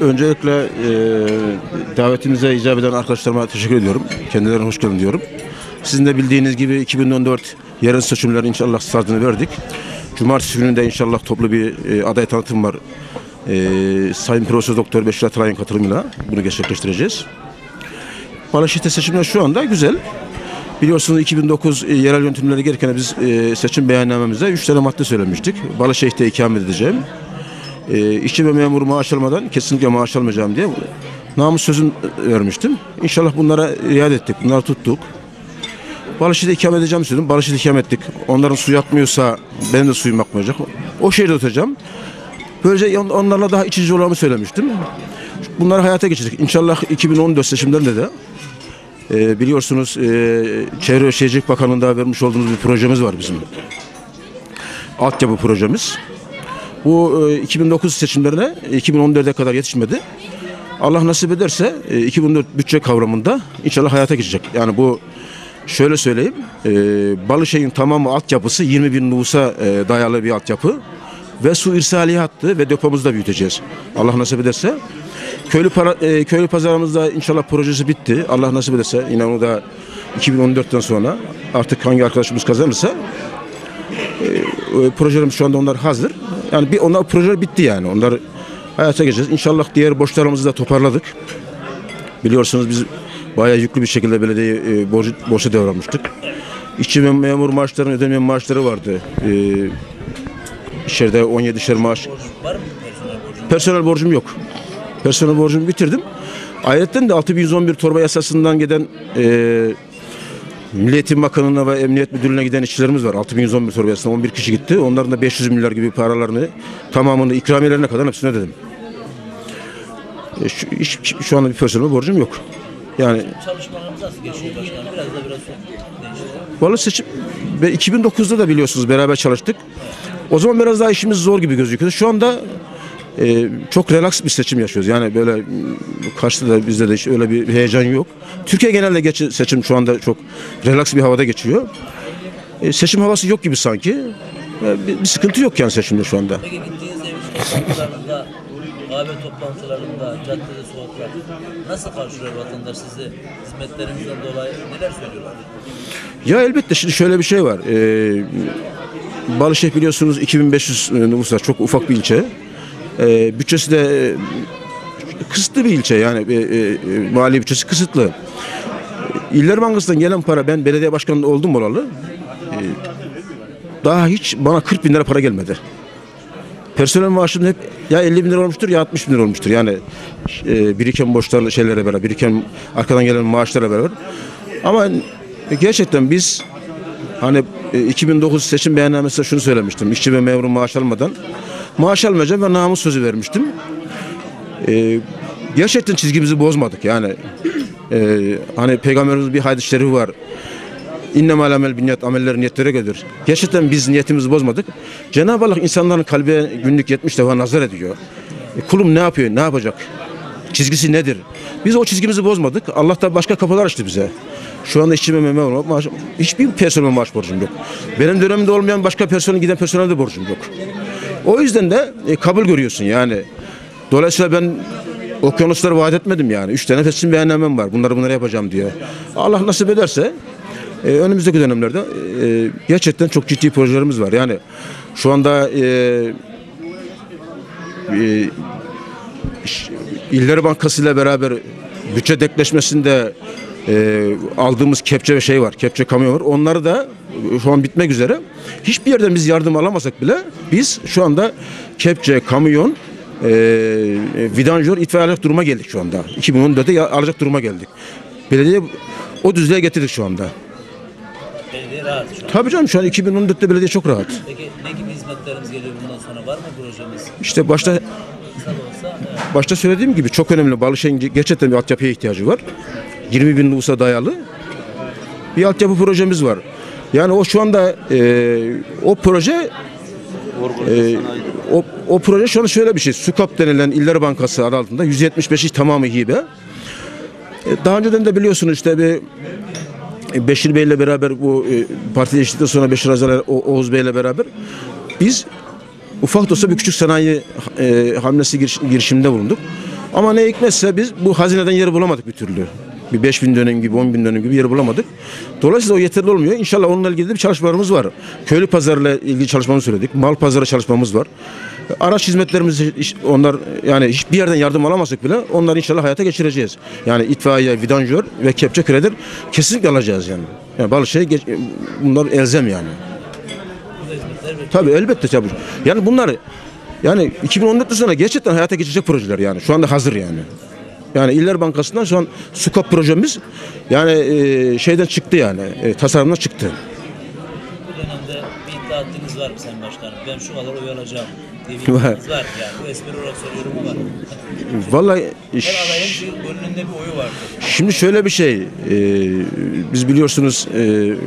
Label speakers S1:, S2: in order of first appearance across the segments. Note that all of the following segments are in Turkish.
S1: Öncelikle e, davetimize icap eden arkadaşlarıma teşekkür ediyorum. Kendilerine hoş geldin diyorum. Sizin de bildiğiniz gibi 2014 yerel seçimleri inşallah startını verdik. Cumartesi günü inşallah toplu bir e, aday tanıtım var. E, Sayın Profesör Doktor Beşir Atray'ın katılımıyla bunu gerçekleştireceğiz. Balaşehir'te seçimler şu anda güzel. Biliyorsunuz 2009 e, yerel yönetimleri gelirken biz e, seçim beyannamemizde 3 tane madde söylemiştik. Balaşehir'te ikamet edeceğim. E, işçi ve memur maaş almadan kesinlikle maaş almayacağım diye namus sözüm vermiştim. İnşallah bunlara riayet ettik. Bunları tuttuk. Balaşehir'de ikamet edeceğim söyledim. Balaşehir'de ikamet ettik. Onların suyu akmıyorsa benim de suyum akmayacak. O şehirde tutacağım. Böylece on- onlarla daha içici olmamı söylemiştim. Bunları hayata geçirdik. İnşallah 2014 seçimlerinde de e, biliyorsunuz e, Çevre ve Şehircilik Bakanlığı'nda vermiş olduğumuz bir projemiz var bizim. Altyapı projemiz. Bu e, 2009 seçimlerine 2014'e kadar yetişmedi. Allah nasip ederse e, 2014 bütçe kavramında inşallah hayata geçecek. Yani bu şöyle söyleyeyim. E, Balışehir'in tamamı altyapısı 20 bin nüfusa e, dayalı bir altyapı. Ve su irsaliye hattı ve depomuzu da büyüteceğiz. Allah nasip ederse. Köylü, para, e, köylü pazarımızda inşallah projesi bitti. Allah nasip ederse yine onu da 2014'ten sonra artık hangi arkadaşımız kazanırsa e, projelerimiz şu anda onlar hazır. Yani bir onlar projeler bitti yani. Onlar hayata geçeceğiz. İnşallah diğer borçlarımızı da toparladık. Biliyorsunuz biz bayağı yüklü bir şekilde belediye e, borcu, borça devralmıştık. İşçi memur maaşlarının ödemeyen maaşları vardı. E, içeride 17 şer maaş.
S2: Personel
S1: borcum yok. Personel borcumu bitirdim. Ayrıca de 6111 torba yasasından giden e, Milli Eğitim Bakanlığı'na ve Emniyet Müdürlüğü'ne giden işçilerimiz var. 6111 torba yasasından 11 kişi gitti. Onların da 500 milyar gibi paralarını tamamını ikramiyelerine kadar hepsini ödedim. E, şu, iş- şu anda bir personel borcum yok. Yani
S2: Çalışmalarımız nasıl geçiyor başkanım? Biraz da biraz.
S1: Valla seçim ve 2009'da da biliyorsunuz beraber çalıştık. O zaman biraz daha işimiz zor gibi gözüküyordu. Şu anda e, çok relax bir seçim yaşıyoruz. Yani böyle m, karşıda da bizde de hiç öyle bir heyecan yok. Türkiye genelde geç, seçim şu anda çok relax bir havada geçiyor. E, seçim havası yok gibi sanki. E, bir, bir sıkıntı yok yani seçimde şu anda.
S2: Peki gittiğiniz ev toplantılarında, caddede, sokaklarda nasıl karşılıyor vatandaş sizi? Hizmetlerinizden dolayı neler söylüyorlar?
S1: Ya elbette şimdi şöyle bir şey var. Ee, Balışehir biliyorsunuz 2500 nüfus var. Çok ufak bir ilçe. Ee, bütçesi de e, kısıtlı bir ilçe yani e, e, mali bütçesi kısıtlı. İller Bankası'ndan gelen para ben belediye başkanı oldum olalı. Ee, daha hiç bana 40 bin lira para gelmedi. Personel maaşım hep ya 50 bin lira olmuştur ya 60 bin lira olmuştur. Yani e, biriken borçlarla şeylere beraber, biriken arkadan gelen maaşlara beraber. Ama gerçekten biz hani e, 2009 seçim beyannamesinde şunu söylemiştim. İşçi ve memur maaş almadan maaş almayacağım ve namus sözü vermiştim. E, gerçekten çizgimizi bozmadık. Yani e, hani peygamberimiz bir hadis-i var. İnnemâ amel bin niyet ameller niyetlere göredir. Gerçekten biz niyetimizi bozmadık. Cenab-ı Allah insanların kalbe günlük 70 defa nazar ediyor. E, kulum ne yapıyor, ne yapacak? Çizgisi nedir? Biz o çizgimizi bozmadık. Allah da başka kapılar açtı bize. Şu anda işçi ve memur maaş, hiçbir personel maaş borcum yok. Benim dönemimde olmayan başka personel giden personel de borcum yok. O yüzden de e, kabul görüyorsun yani. Dolayısıyla ben okyanusları vaat etmedim yani. Üç tane seçim beyannamem var. Bunları bunları yapacağım diye. Allah nasip ederse e, önümüzdeki dönemlerde e, gerçekten çok ciddi projelerimiz var. Yani şu anda e, e, iş- İller Bankası ile beraber bütçe dekleşmesinde e, aldığımız kepçe ve şey var. Kepçe kamyon var. Onları da e, şu an bitmek üzere. Hiçbir yerden biz yardım alamasak bile biz şu anda kepçe, kamyon, e, vidanjör itfaiye alacak duruma geldik şu anda. 2014'te ya- alacak duruma geldik. Belediye o düzlüğe getirdik şu anda.
S2: Belediye rahat şu an.
S1: Tabii canım şu an 2014'te belediye çok rahat.
S2: Peki ne gibi hizmetlerimiz geliyor bundan sonra? Var mı projemiz?
S1: İşte başta
S2: Kısa da olsa evet.
S1: başta söylediğim gibi çok önemli. Balışehir'in gerçekten bir altyapıya ihtiyacı var. 20 bin nüfusa dayalı bir altyapı projemiz var. Yani o şu anda e, o proje e, o, o proje şu an şöyle bir şey. SUKAP denilen İller Bankası adı altında 175'i tamamı hibe. E, daha önceden de biliyorsunuz işte bir e, Beşir Bey'le beraber bu e, parti değiştikten sonra Beşir Azaler, O- Oğuz Bey'le beraber biz ufak da olsa bir küçük sanayi e, hamlesi giriş- girişiminde bulunduk. Ama ne hikmetse biz bu hazineden yeri bulamadık bir türlü. Bir 5 bin dönem gibi 10 bin dönem gibi yeri bulamadık. Dolayısıyla o yeterli olmuyor. İnşallah onunla ilgili de bir çalışmalarımız var. Köylü pazarıyla ilgili çalışmamızı söyledik. Mal pazarı çalışmamız var. Araç hizmetlerimizi iş- onlar yani hiçbir yerden yardım alamasak bile onları inşallah hayata geçireceğiz. Yani itfaiye, vidanjör ve kepçe kredir kesinlikle alacağız yani. Yani bazı şey geç- bunlar elzem yani. Tabii elbette tabii. Yani bunlar yani 2014 sonra gerçekten hayata geçecek projeler yani. Şu anda hazır yani. Yani İller Bankası'ndan şu an SUKAP projemiz yani e, şeyden çıktı yani. E, tasarımdan çıktı.
S2: bu dönemde bir iddia var mı Sayın Başkanım? Ben şu kadar oy alacağım diye bir iddianız var. Yani bu espri olarak soruyorum ama
S1: Vallahi
S2: her adayın bir gönlünde bir oyu vardır.
S1: Şimdi şöyle bir şey, e, biz biliyorsunuz e,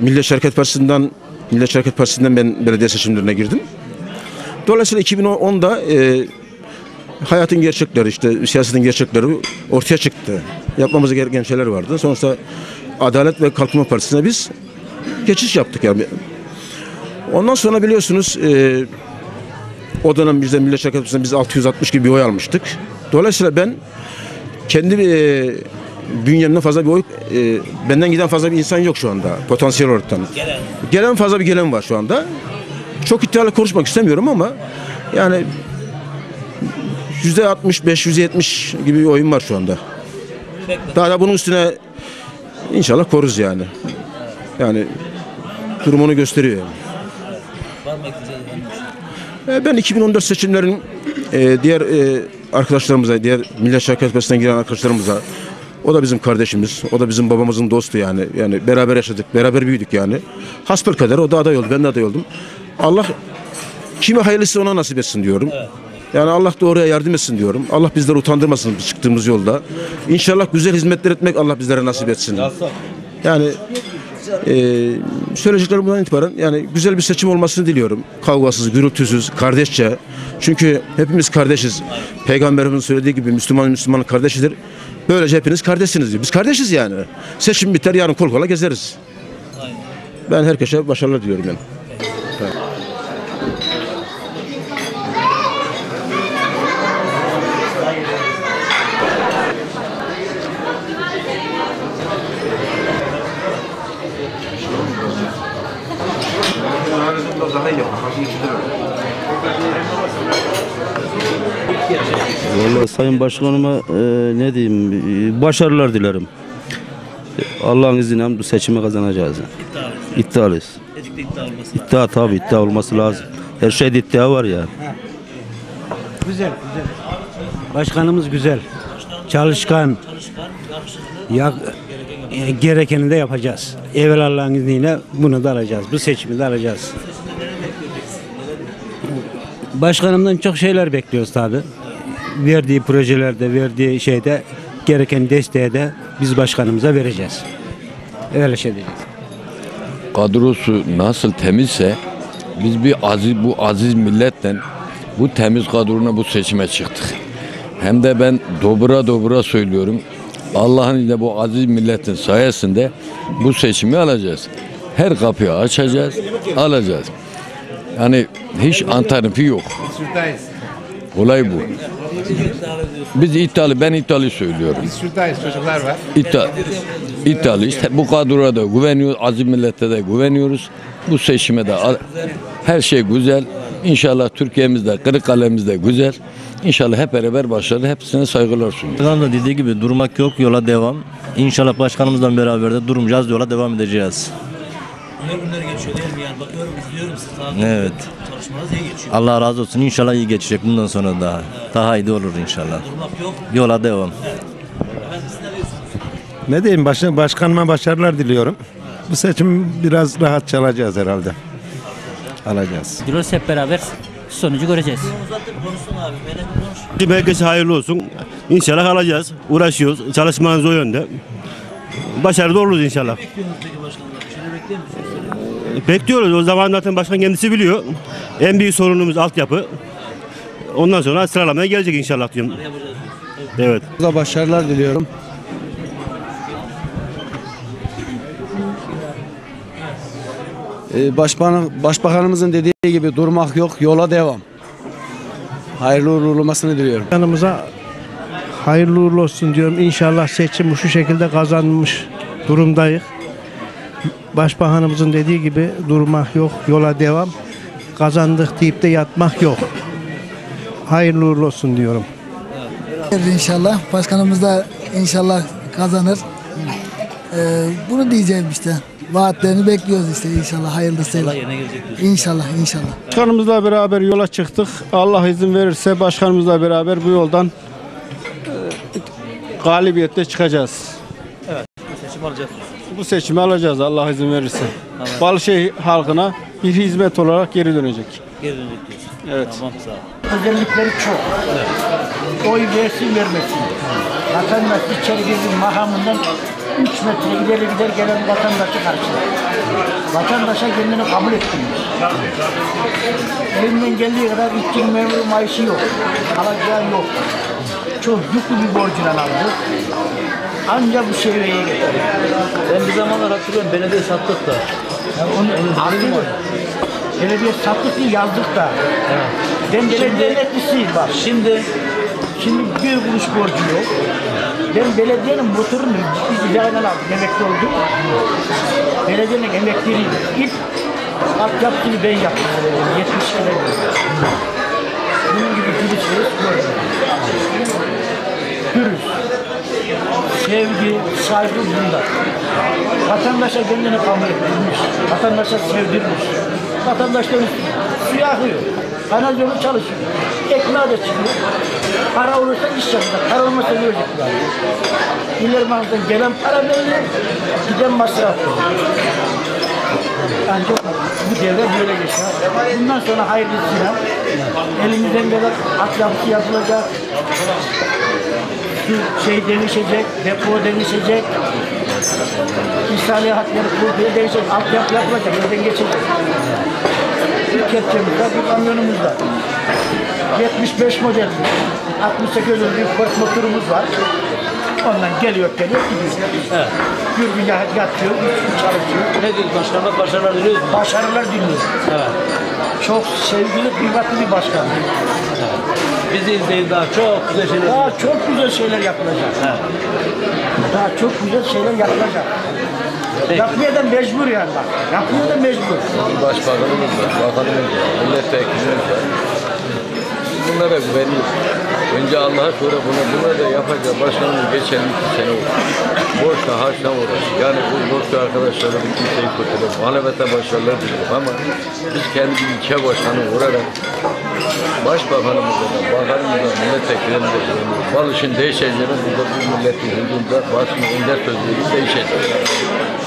S1: Milliyetçi Hareket Partisi'nden Milliyetçi Hareket Partisi'nden ben belediye seçimlerine girdim. Dolayısıyla 2010'da e, hayatın gerçekleri işte siyasetin gerçekleri ortaya çıktı. Yapmamız gereken şeyler vardı. Sonuçta Adalet ve Kalkınma Partisi'ne biz geçiş yaptık yani. Ondan sonra biliyorsunuz e, o dönem bizde Hareket Partisi'nden biz 660 gibi bir oy almıştık. Dolayısıyla ben kendi e, bünyemden fazla bir oy e, benden giden fazla bir insan yok şu anda potansiyel olaraktan.
S2: Gelen
S1: Gelen fazla bir gelen var şu anda. Çok iddialı konuşmak istemiyorum ama yani yüzde 65, yüzde 70 gibi bir oyun var şu anda. Daha da bunun üstüne inşallah koruz yani. Yani durumunu gösteriyor yani. E, Ben 2014 seçimlerin e, diğer e, arkadaşlarımıza, diğer Milliyetçi Hareket Partisi'nden giren arkadaşlarımıza o da bizim kardeşimiz, o da bizim babamızın dostu yani. Yani beraber yaşadık, beraber büyüdük yani. Hasbelkader o da aday oldu, ben de aday oldum. Allah kime hayırlısı ona nasip etsin diyorum. Yani Allah da oraya yardım etsin diyorum. Allah bizleri utandırmasın çıktığımız yolda. İnşallah güzel hizmetler etmek Allah bizlere nasip etsin. Yani e, söyleyeceklerim bundan itibaren yani güzel bir seçim olmasını diliyorum. Kavgasız, gürültüsüz, kardeşçe. Çünkü hepimiz kardeşiz. Peygamberimizin söylediği gibi Müslüman Müslümanın kardeşidir. Böylece hepiniz kardeşsiniz diyor. Biz kardeşiz yani. Seçim biter yarın kol kola gezeriz. Ben herkese başarılar diliyorum yani.
S3: Vallahi Sayın Başkanıma e, ne diyeyim e, başarılar dilerim. Allah'ın izniyle bu seçimi kazanacağız.
S2: İddialıyız.
S3: İddialıyız.
S2: Tetikte iddia olması lazım.
S3: İddia tabi iddia olması lazım. Her şeyde iddia var ya.
S4: Güzel, güzel. Başkanımız güzel. Çalışkan. Ya, e, gerekeni de yapacağız. Evvel Allah'ın izniyle bunu da alacağız. Bu seçimi de alacağız. Başkanımdan çok şeyler bekliyoruz tabi. Verdiği projelerde, verdiği şeyde gereken desteği de biz başkanımıza vereceğiz. Öyle şey diyeceğiz.
S5: kadrosu nasıl temizse biz bir aziz bu aziz milletten bu temiz kadrona bu seçime çıktık. Hem de ben dobra dobra söylüyorum. Allah'ın ile bu aziz milletin sayesinde bu seçimi alacağız. Her kapıyı açacağız, alacağız. Yani hiç antarifi yok. Olay bu. Biz iddialı, ben iddialı söylüyorum.
S6: Biz şuradayız çocuklar var.
S5: İddia, iddialı işte bu kadroya da güveniyoruz, aziz millete de güveniyoruz. Bu seçime de her şey güzel. İnşallah Türkiye'mizde, Kırıkkale'mizde güzel. İnşallah hep beraber başarılı. Hepsine saygılar sunuyorum.
S7: Başkanım da dediği gibi durmak yok yola devam. İnşallah başkanımızla beraber de durmayacağız yola devam edeceğiz.
S2: Güzel günler geçiyor değil mi? Yani bakıyorum, izliyorum sizi takip
S7: Evet.
S2: Çalışmanız iyi geçiyor.
S7: Allah razı olsun. İnşallah iyi geçecek bundan sonra daha. Daha iyi olur inşallah.
S2: Durmak yok.
S7: Yola devam.
S2: Efendim siz ne diyorsunuz?
S6: Ne diyeyim başkan, başkanıma başarılar diliyorum. Bu seçim biraz rahat çalacağız herhalde. Alacağız.
S8: Diyoruz hep beraber sonucu göreceğiz.
S2: Uzattım konuşsun abi. Konuş.
S9: Herkese hayırlı olsun. İnşallah alacağız. Uğraşıyoruz. Çalışmanız o yönde. Başarılı oluruz inşallah.
S2: Bekliyorsunuz peki başkanlar? Bekliyor musunuz?
S9: Bekliyoruz. O zaman zaten başkan kendisi biliyor. En büyük sorunumuz altyapı. Ondan sonra sıralamaya gelecek inşallah diyorum. Evet.
S10: da başarılar diliyorum. Ee, Başbakan, başbakanımızın dediği gibi durmak yok, yola devam.
S6: Hayırlı uğurlu olmasını diliyorum.
S10: Yanımıza hayırlı uğurlu olsun diyorum. İnşallah seçim şu şekilde kazanmış durumdayız. Başbakanımızın dediği gibi durmak yok, yola devam. Kazandık deyip de yatmak yok. Hayırlı uğurlu olsun diyorum.
S11: İnşallah. Başkanımız da inşallah kazanır. Ee, bunu diyeceğim işte. Vaatlerini bekliyoruz işte inşallah hayırlısıyla. İnşallah inşallah.
S6: Başkanımızla beraber yola çıktık. Allah izin verirse başkanımızla beraber bu yoldan e, galibiyetle çıkacağız.
S2: Seçim alacağız.
S6: Bu seçimi alacağız Allah izin verirse. Balşehir halkına bir hizmet olarak geri dönecek.
S2: Geri dönecek diyorsun.
S6: Evet.
S2: Tamam sağ ol.
S10: Özellikleri çok. Oy versin vermesin. Vatandaş içeri girdiği makamından 3 metre ileri gider gelen vatandaşı karşılar. Vatandaşa kendini kabul ettirmiş. Elinden geldiği kadar işçi memuru maaşı yok. Alacağı yok. Çok yüklü bir borcuna aldı. Ancak bu seviyeye getirdi.
S2: Ben bir zamanlar hatırlıyorum belediye sattık da.
S10: Yani onu artık belediye sattık diye yazdık da. Ben belediye emeklisiyim bak.
S2: Şimdi
S10: Şimdi bir kuruş borcu yok. Ben belediyenin motorunu biz idareden aldım. Emekli oldum. Belediyenin emekliliği. İlk altyapısını ben yaptım. 70 lira. Bunun gibi bir şey gördüm. Dürüst. Sevgi, saygı bunda. Vatandaşa kendini kabul ettirmiş. Vatandaşa sevdirmiş. Vatandaşların suya akıyor. Kanalizasyonu çalışıyor. Ekmeğe de çıkıyor. Para olursa iş yapacak. Para olmazsa ne olacak? İleri mahalleden gelen para belli, giden masraf. Ancak bu devre böyle geçer. Bundan sonra hayırlısıyla elimizden kadar altyapısı yapılacak. Şu şey değişecek, depo değişecek. İhsaniye hatları kurduğu değişecek. Altyapı yapılacak, yerden geçecek. Bir kepçemiz var, bir kamyonumuz var. 75 model, 68 bir Ford motorumuz var. Ondan geliyor, geliyor, gidiyor.
S2: Evet.
S10: Bir gün yatıyor, gün çalışıyor.
S2: ne diyoruz başkanlar başarılar diliyoruz mu?
S10: Başarılar diliyor.
S2: Evet.
S10: Çok sevgili, kıymetli bir başkan.
S2: Bizi izleyin daha çok güzel şeyler.
S10: Daha çok güzel şeyler yapılacak. Daha çok güzel şeyler yapılacak. Yapmaya da mecbur yani bak. Yapmaya da mecbur.
S5: Başbakanımız var, bakanımız var, milletvekilimiz var. Bunlara güveniyoruz. Önce Allah'a sonra buna, buna da yapacağız. Başkanımız geçen iki sene oldu. Borçla harçla. Yani bu borçlu arkadaşlara bir kimseyi kurtulalım. Muhalefete başarılar diliyorum ama biz kendi ilçe başkanı olarak Başbakanımıza da, bakanımıza, milletvekillerimize güveniyoruz. Balışın değişeceğini burada bu milletin huzurunda basın ender sözleri değişecek.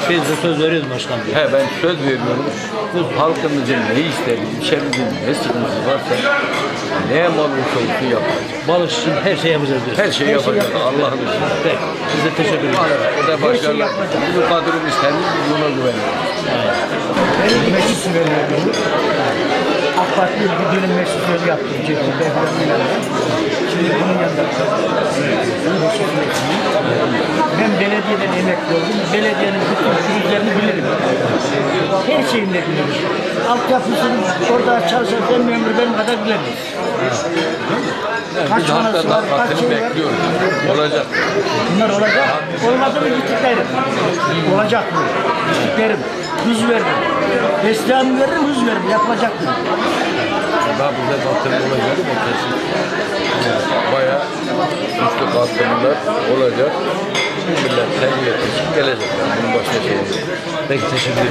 S2: Biz de söz veriyoruz başkanım.
S5: He ben söz veriyorum. Bu halkımızın ne istediği, ilçemizin ne sıkıntısı varsa neye mal olsun yapacağız.
S2: Balık için her şey yapacağız diyoruz.
S5: Her şeyi yapacağız Allah'ın izniyle.
S2: Peki. Biz de teşekkür ederiz.
S5: O da başarılar. Bu kadromuz temiz, biz buna güveniyoruz.
S10: Benim meclis veriyorum. AK Parti bir dönem meclis yaptım. Cebimde Şimdi bunun yanında ben belediyeden emekli oldum. Belediyenin bütün pürüzlerini bilirim. Her şeyini de bilirim. Altyapısını orada çalışan ben memur benim kadar bilemeyiz. Kaç
S5: Biz hakkını
S10: şey var.
S5: bekliyoruz. Olacak.
S10: Bunlar olacak. Olmadı mı gittiklerim. Olacak mı? Gittiklerim. Hız veririm. Desteğimi veririm, hız veririm. Yapılacak mı?
S5: Daha bize katılım olacak mı kesin? Bayağı güçlü katılımlar olacak. Millet terbiye için gelecek. Yani bunun başka şey yok.
S2: Peki teşekkür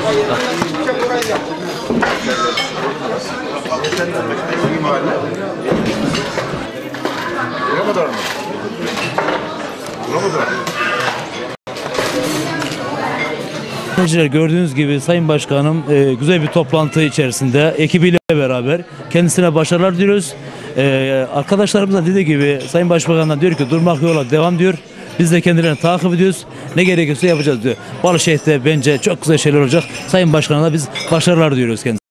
S2: ederiz.
S12: Arkadaşlar gördüğünüz gibi Sayın Başkanım e, güzel bir toplantı içerisinde ekibiyle beraber kendisine başarılar diliyoruz. E, arkadaşlarımız da dediği gibi Sayın Başbakan'dan diyor ki durmak yola devam diyor. Biz de kendilerini takip ediyoruz. Ne gerekiyorsa yapacağız diyor. Balışehir'de bence çok güzel şeyler olacak. Sayın Başkan'a da biz başarılar diliyoruz kendisine.